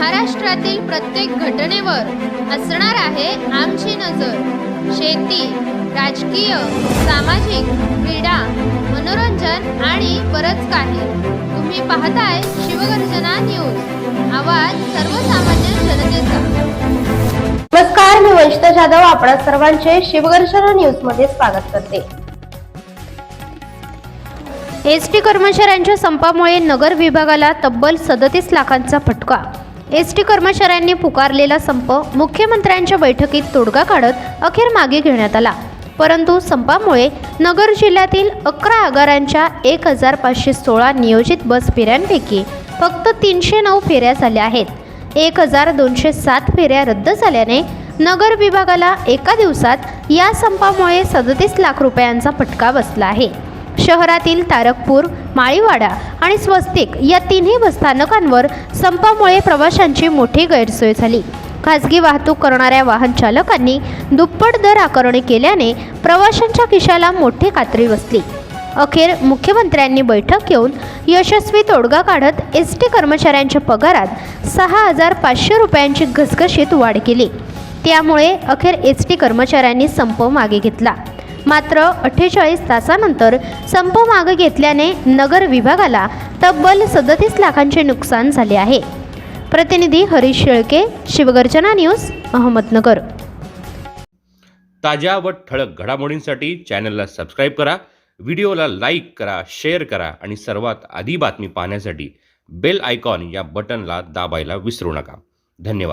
महाराष्ट्रातील प्रत्येक घटनेवर असणार आहे आमची नजर. शेती राजकीय सामाजिक क्रीडा मनोरंजन आणि बरंच काही. तुम्ही पाहताय शिवगर्जना न्यूज. आवाज सर्वसामान्य जनतेचा. नमस्कार मी वैष्णव जाधव आपणा सर्वांचे शिवगर्जना न्यूजमध्ये स्वागत करते. एस टी कर्मचाऱ्यांच्या संपामुळे नगर विभागाला तब्बल सदतीस लाखांचा फटका. एस टी कर्मचाऱ्यांनी पुकारलेला संप मुख्यमंत्र्यांच्या बैठकीत तोडगा काढत अखेर मागे घेण्यात आला. परंतु संपामुळे नगर जिल्ह्यातील अकरा आगारांच्या एक हजार पाचशे सोळा नियोजित बस फेऱ्यांपैकी फक्त तीनशे नऊ फेऱ्या झाल्या आहेत. एक हजार दोनशे सात फेऱ्या रद्द झाल्याने नगर विभागाला एका दिवसात या संपामुळे सदतीस लाख रुपयांचा फटका बसला आहे. शहरातील तारकपूर माळीवाडा आणि स्वस्तिक या तिन्ही बसस्थानकांवर संपामुळे प्रवाशांची मोठी गैरसोय झाली. खासगी वाहतूक करणाऱ्या वाहन चालकांनी दुप्पट दर आकारणी केल्याने प्रवाशांच्या खिशाला मोठी कात्री बसली. अखेर मुख्यमंत्र्यांनी बैठक घेऊन यशस्वी तोडगा काढत एस टी कर्मचाऱ्यांच्या पगारात सहा हजार पाचशे रुपयांची घसघशीत वाढ केली. त्यामुळे अखेर एस टी कर्मचाऱ्यांनी संप मागे घेतला. मात्र अठ्ठेचाळीस तासानंतर संप मागे घेतल्याने नगर विभागाला तब्बल सदतीस लाखांचे नुकसान झाले आहे. प्रतिनिधी हरीश शेळके शिवगर्जना न्यूज अहमदनगर. ताज्या व ठळक घडामोडींसाठी चॅनलला सबस्क्राईब करा व्हिडिओला लाईक करा शेअर करा आणि सर्वात आधी बातमी पाहण्यासाठी बेल आयकॉन या बटनला दाबायला विसरू नका. धन्यवाद.